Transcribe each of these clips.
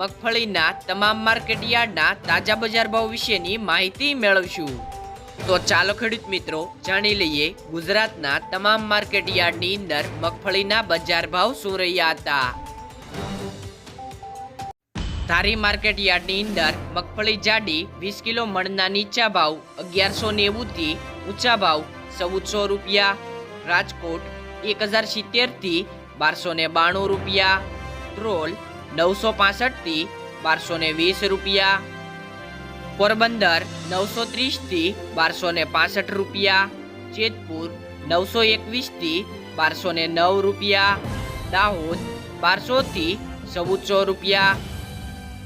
મગફળીના તમામ માર્કેટ યાર્ડના તાજા બજાર ભાવ વિશેની માહિતી મેળવશું. તો ચાલો ખેડૂત મિત્રો, જાણી લઈએ ગુજરાતના તમામ માર્કેટ યાર્ડની અંદર મગફળીના બજાર ભાવ શું રહ્યા હતા. ધારી માર્કેટ યાર્ડની અંદર મગફળી જાડી વીસ કિલો મણના નીચા ભાવ, અગિયારસો નેવુંથી ઊંચા ભાવ, ચૌદસો રૂપિયા. રાજકોટ એક હજાર સિત્તેરથી બારસો ને બાણું રૂપિયા. ટ્રોલ નવસો પાસઠથી બારસો ને વીસ રૂપિયા. પોરબંદર નવસો ત્રીસથી બારસો ને પાસઠ રૂપિયા. જેતપુર નવસો એકવીસથી બારસો ને નવ રૂપિયા. દાહોદ બારસોથી ચૌદસો રૂપિયા.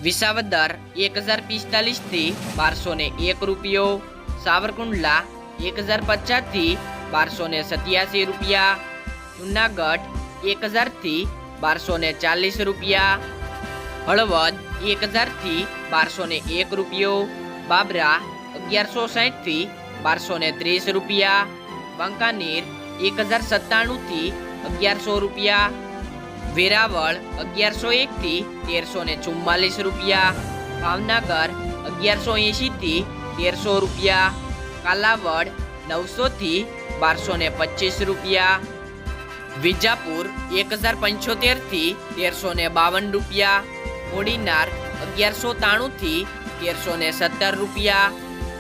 વિસાવદર એક હજાર પિસ્તાલીસથી બારસો ને એક રૂપિયો. સાવરકુંડલા એક હજાર પચાસથી બારસો ને સત્યાસી રૂપિયા. જુનાગઢ એક હજારથી બારસો ને ચાલીસ રૂપિયા. હળવદ એક હજારથી બારસો ને એક રૂપિયો. બાબરા અગિયારસો સાહીઠથી બારસો ને ત્રીસ રૂપિયા. બંકાનેર એક હજાર સત્તાણુંથી અગિયારસો રૂપિયા. વેરાવળ અગિયારસો એકથી તેરસો ને ચુમ્માલીસ રૂપિયા. ભાવનગર અગિયારસો એંશીથી તેરસો રૂપિયા. કાલાવડ નવસોથી બારસો ને પચીસ રૂપિયા. વિજાપુર એક હજાર પંચોતેરથી તેરસો ને બાવન રૂપિયા. કોડીનાર અગિયારસો ત્રાણુંથી તેરસો ને સત્તર રૂપિયા.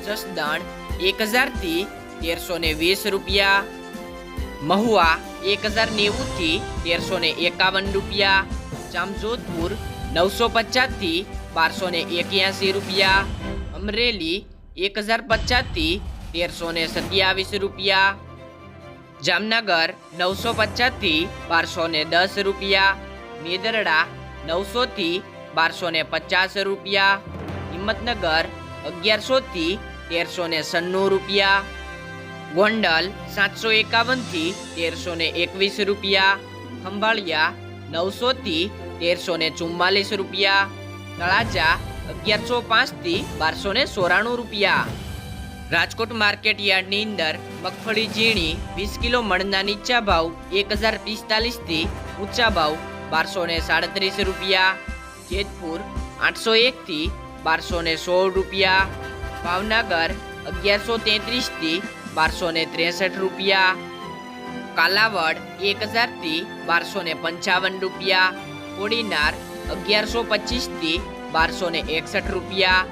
જસદણ એક હજારથી તેરસો ને વીસ રૂપિયા. મહુવા એક હજાર નેવુંથી તેરસો ને એકાવન રૂપિયા. જામજોધપુર નવસો પચાસથી બારસો ને એક્યાસી રૂપિયા. અમરેલી એક હજાર પચાસથી તેરસો ને સત્યાવીસ રૂપિયા. જામનગર નવસો પચાસથી બારસો ને દસ રૂપિયા. મેદરડા નવસોથી બારસો ને પચાસ રૂપિયા. હિંમતનગર અગિયારસોથી તેરસો ને સન્નું રૂપિયા. ગોંડલ સાતસો એકાવનથી તેરસો ને એકવીસ રૂપિયા. ખંભાળિયા નવસોથી તેરસો ને ચુમ્માલીસ રૂપિયા. તળાજા અગિયારસો પાંચથી બારસો ને સોરાણું રૂપિયા. રાજકોટ માર્કેટ યાર્ડની અંદર મગફળી ઝીણી, વીસ કિલો મણના નીચા ભાવ એક હજાર પિસ્તાલીસથી ઊંચા ભાવ બારસો ને સાડત્રીસ રૂપિયા. જેતપુર આઠસો એકથી બારસો ને સોળ રૂપિયા. ભાવનગર અગિયારસો તેત્રીસથી બારસો ને ત્રેસઠ રૂપિયા. કાલાવડ એક હજારથી બારસો ને પંચાવન રૂપિયા. કોડીનાર અગિયારસો પચીસથી બારસો ને એકસઠ રૂપિયા.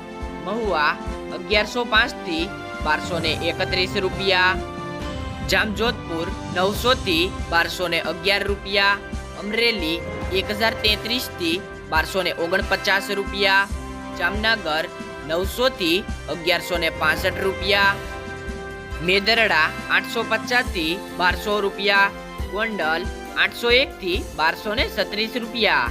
મહુવા અગિયારસો પાંચથી બારસો ને એકત્રીસ રૂપિયા. જામજોધપુર નવસોથી બારસો ને અગિયાર રૂપિયા. અમરેલી એક હજાર તેત્રીસથી બારસો ને ઓગણપચાસ રૂપિયા. જામનગર નવસોથી અગિયારસો ને પાસઠ રૂપિયા. મેદરડા આઠસો પચાસથી બારસો રૂપિયા. ગોંડલ આઠસો એકથી બારસો ને સત્રીસ રૂપિયા.